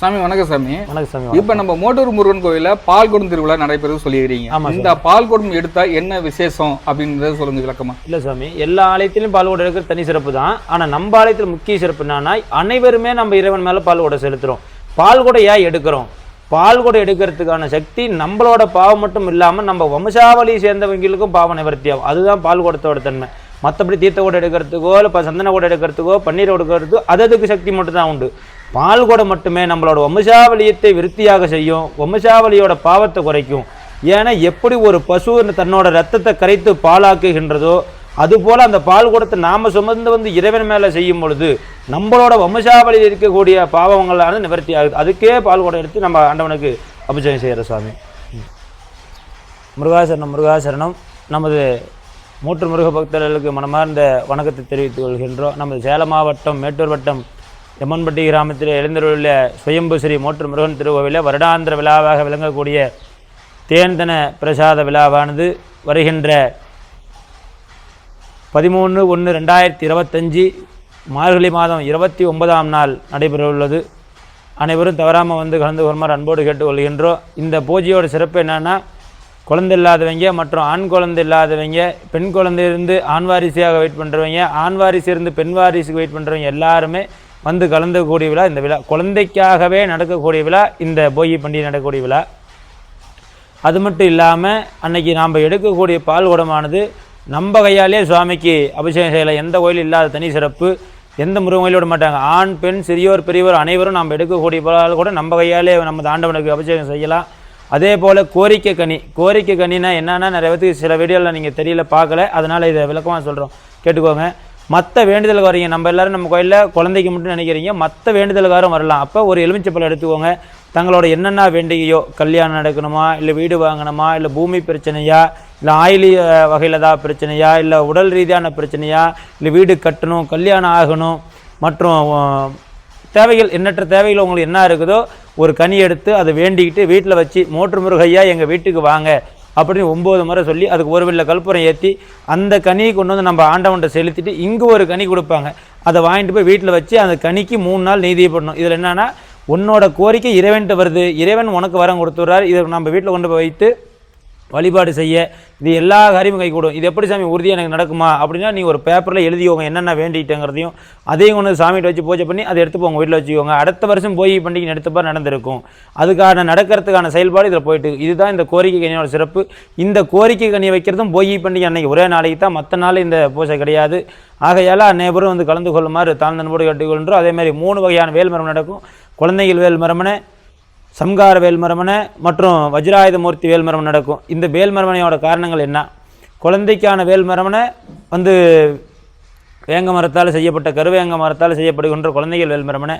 சாமி வணக்கம் சாமி. வணக்கம் சாமி இப்ப நம்ம மோட்டூர் முருகன் கோயில பால்குடம் திருவிழா நடைபெறுது சொல்லிக்கிறீங்க ஆமா இந்த பால்குடம் எடுத்தா என்ன விசேஷம் அப்படின்றத சொல்லுங்க விளக்கமா? இல்லை சாமி எல்லா ஆலயத்திலும் பால் கூட எடுக்கிறது தனி சிறப்பு தான். ஆனால் நம்ம ஆலயத்தில் முக்கிய சிறப்பு என்னன்னா அனைவருமே நம்ம இறைவன் மேலே பால் கூட செலுத்துகிறோம் பால் கூட ஏன் எடுக்கிறோம்? பால் கூட எடுக்கிறதுக்கான சக்தி நம்மளோட பாவம் மட்டும் இல்லாமல் நம்ம வம்சாவளி சேர்ந்தவங்களுக்கும் பாவ நிவர்த்தி ஆகும் அதுதான் பால் குடத்தோட தன்மை. மற்றபடி தீர்த்த கூட எடுக்கிறதுக்கோ இல்லை இப்போ சந்தன கூட எடுக்கிறதுக்கோ பன்னீர் எடுக்கிறதுக்கோ அது அதுக்கு சக்தி மட்டும் தான் உண்டு. பால் கூட மட்டுமே நம்மளோட வம்சாவளியத்தை விருத்தியாக செய்யும் வம்சாவளியோட பாவத்தை குறைக்கும். ஏன்னா எப்படி ஒரு பசு தன்னோட ரத்தத்தை கரைத்து பாலாக்குகின்றதோ அதுபோல் அந்த பால் கூடத்தை நாம் சுமந்து வந்து இறைவன் மேலே செய்யும் பொழுது நம்மளோட வம்சாவளியில் இருக்கக்கூடிய பாவங்களானது நிவர்த்தி ஆகுது. அதுக்கே பால் குடம் எடுத்து நம்ம ஆண்டவனுக்கு அபிஷேகம் செய்கிற சுவாமி. முருகாசரணம் முருகாசரணம். நமது மூன்று முருக பக்தர்களுக்கு மனமார்ந்த வணக்கத்தை தெரிவித்துக் கொள்கின்றோம். நமது சேலம் மாவட்டம் மேட்டூர் வட்டம் எம்மன்பட்டி கிராமத்தில் எழுந்தருள்ள சுயம்பு ஸ்ரீ முருகன் திருக்கோவிலில் வருடாந்திர விழாவாக விளங்கக்கூடிய தேன்தன பிரசாத விழாவானது வருகின்ற பதிமூணு ஒன்று ரெண்டாயிரத்தி இருபத்தஞ்சி மார்கழி மாதம் இருபத்தி ஒன்பதாம் நாள் நடைபெறவுள்ளது. அனைவரும் தவறாமல் வந்து கலந்து கொள்மாறு அன்போடு கேட்டுக்கொள்கின்றோம். இந்த பூஜையோட சிறப்பு என்னென்னா குழந்தை இல்லாதவங்க மற்றும் ஆண் குழந்தை இல்லாதவங்க பெண் குழந்தை இருந்து ஆண் வாரிசியாக வெயிட் பண்ணுறவங்க ஆண் வாரிசிலிருந்து இருந்து பெண் வாரிசுக்கு வெயிட் பண்ணுறவங்க எல்லாருமே வந்து கலந்துக்கூடிய விழா இந்த விழா. குழந்தைக்காகவே நடக்கக்கூடிய விழா இந்த போகி பண்டிகை நடக்கக்கூடிய விழா. அது மட்டும் இல்லாமல் அன்னைக்கு நாம் எடுக்கக்கூடிய பால் குடமானது நம்ம கையாலே சுவாமிக்கு அபிஷேகம் செய்யலாம் எந்த கோயிலும் இல்லாத தனி சிறப்பு. எந்த முருகன் கோயிலும் விட மாட்டாங்க. ஆண் பெண் சிறியோர் பெரியவர் அனைவரும் நாம் எடுக்கக்கூடிய பால் கூட நம்ம கையாலே நம்ம ஆண்டவனுக்கு அபிஷேகம் செய்யலாம். அதே போல் கோரிக்கை கனி. கோரிக்கை கனினா என்னென்னா நிறைய பேருக்கு சில வீடியோவில் நீங்கள் தெரியல பார்க்கல. அதனால் இதை விளக்கமாக சொல்கிறோம் கேட்டுக்கோங்க. மற்ற வேண்டுதலுக்கு வரீங்க நம்ம எல்லாரும் நம்ம கோயிலில் குழந்தைக்கு மட்டும் நினைக்கிறீங்க மற்ற வேண்டுதலுக்காரும் வரலாம். அப்போ ஒரு எலுமிச்சப்பழம் எடுத்துக்கோங்க. தங்களோட என்னென்ன வேண்டிகையோ கல்யாணம் நடக்கணுமா இல்லை வீடு வாங்கணுமா இல்லை பூமி பிரச்சனையா இல்லை ஆயிலி வகையில் ஏதாவது பிரச்சனையா இல்லை உடல் ரீதியான பிரச்சனையா இல்லை வீடு கட்டணும் கல்யாணம் ஆகணும் மற்றும் தேவைகள் எண்ணற்ற தேவைகள் உங்களுக்கு என்ன இருக்குதோ ஒரு கனி எடுத்து அதை வேண்டிக்கிட்டு வீட்டில் வச்சு மோட்ரு முருகையா எங்கள் வீட்டுக்கு வாங்க. அப்படின்னு ஒம்பது முறை சொல்லி அதுக்கு ஒரு வெள்ள கற்பூரம் ஏற்றி அந்த கனியை கொண்டு வந்து நம்ம ஆண்டவன்கிட்ட செலுத்திட்டு இங்கே ஒரு கனி கொடுப்பாங்க. அதை வாங்கிட்டு போய் வீட்டில் வச்சு அந்த கனிக்கு மூணு நாள் நீதியை பண்ணணும். இதில் என்னென்னா உன்னோட கோரிக்கை இறைவன்ட்டு வருது. இறைவன் உனக்கு வரம் கொடுத்துட்றாரு. இதை நம்ம வீட்டில் கொண்டு போய் வைத்து வழிபாடு செய்ய இது எல்லா காரியமும் கைகூடும். இது எப்படி சாமி உறுதியாக எனக்கு நடக்குமா? அப்படின்னா நீ ஒரு பேப்பரில் எழுதிக்கோங்க என்னென்ன வேண்டிட்டேங்கிறதையும் அதையும் கொண்டு சாமிகிட்ட வச்சு பூஜை பண்ணி அதை எடுத்து போங்க வீட்டில் வச்சுக்கோங்க. அடுத்த வருஷம் போய் பண்டிகை எடுத்தப்பார் நடந்திருக்கும். அதுக்கான நடக்கிறதுக்கான செயல்பாடு இதில் போயிட்டு இதுதான் இந்த கோரிக்கை கனியோட சிறப்பு. இந்த கோரிக்கை கனியை வைக்கிறதும் போய் பண்டிகை அன்னைக்கு ஒரே நாளைக்கு தான் மற்ற நாள் இந்த பூஜை கிடையாது. ஆகையால் அனைவரும் வந்து கலந்து கொள்ளுமாறு தாழ்ந்தன்போடு கேட்டுக்கொள்கிறோம் அதே மாதிரி மூணு வகையான வேல்மரம் நடக்கும். குழந்தைகள் வேல்மரமனை சம்கார வேல்மரமனை மற்றும் வஜ்ராயுதமூர்த்தி வேல்மரமன் நடக்கும். இந்த வேல்மரமனையோட காரணங்கள் என்ன? குழந்தைக்கான வேல்மரமனை வந்து வேங்க மரத்தால் செய்யப்பட்ட கருவேங்க மரத்தால் செய்யப்படுகின்ற குழந்தைகள் வேல்மரமனை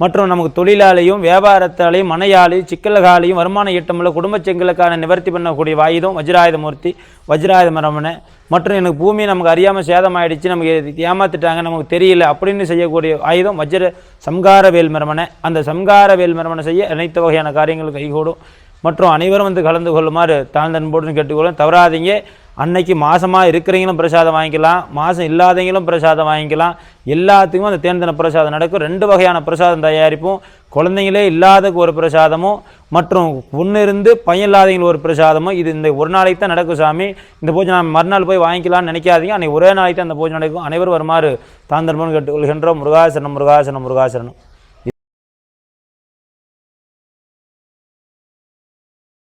மற்றும் நமக்கு தொழிலாலையும் வியாபாரத்தாலையும் மனையாலையும் சிக்கலகாலையும் வருமான ஈட்டமுள்ள குடும்ப செங்கலுக்கான நிவர்த்தி பண்ணக்கூடிய வாயுதம் வஜ்ராயுதமூர்த்தி வஜ்ராயுத மரமனை மற்றும் எனக்கு பூமி நமக்கு அறியாமல் சேதமாயிடுச்சு நமக்கு ஏமாத்திட்டாங்க நமக்கு தெரியல அப்படின்னு செய்யக்கூடிய ஆயுதம் வஜ்ர சம்கார வேல்மரமனை அந்த சம்கார வேல்மரமனை செய்ய அனைத்து வகையான காரியங்கள் கைகூடும். மற்றும் அனைவரும் வந்து கலந்து கொள்ளுமாறு தாழ்ந்தன்போடு கேட்டுக்கொள்ளும் தவறாதீங்க. அன்னைக்கு மாதமாக இருக்கிறவங்களும் பிரசாதம் வாங்கிக்கலாம். மாதம் இல்லாதவங்களும் பிரசாதம் வாங்கிக்கலாம். எல்லாத்துக்கும் அந்த தேர்ந்தன பிரசாதம் நடக்கும். ரெண்டு வகையான பிரசாதம் தயாரிப்போம். குழந்தைங்களே இல்லாதக்கு ஒரு பிரசாதமும் மற்றும் ஒன்று இருந்து பையன் இல்லாதவங்களுக்கு ஒரு பிரசாதமும். இது இந்த ஒரு நாளைக்கு தான் நடக்கும் சாமி. இந்த பூஜை நான் மறுநாள் போய் வாங்கிக்கலாம்னு நினைக்காதீங்க. அன்னைக்கு ஒரே நாளைக்கு தான் அந்த பூஜை நடக்கும். அனைவரும் வருமாறு தாந்தன்போடு கேட்டுக்கொள்கின்றோம். முருகாசனம் முருகாசனம் முருகாசனம்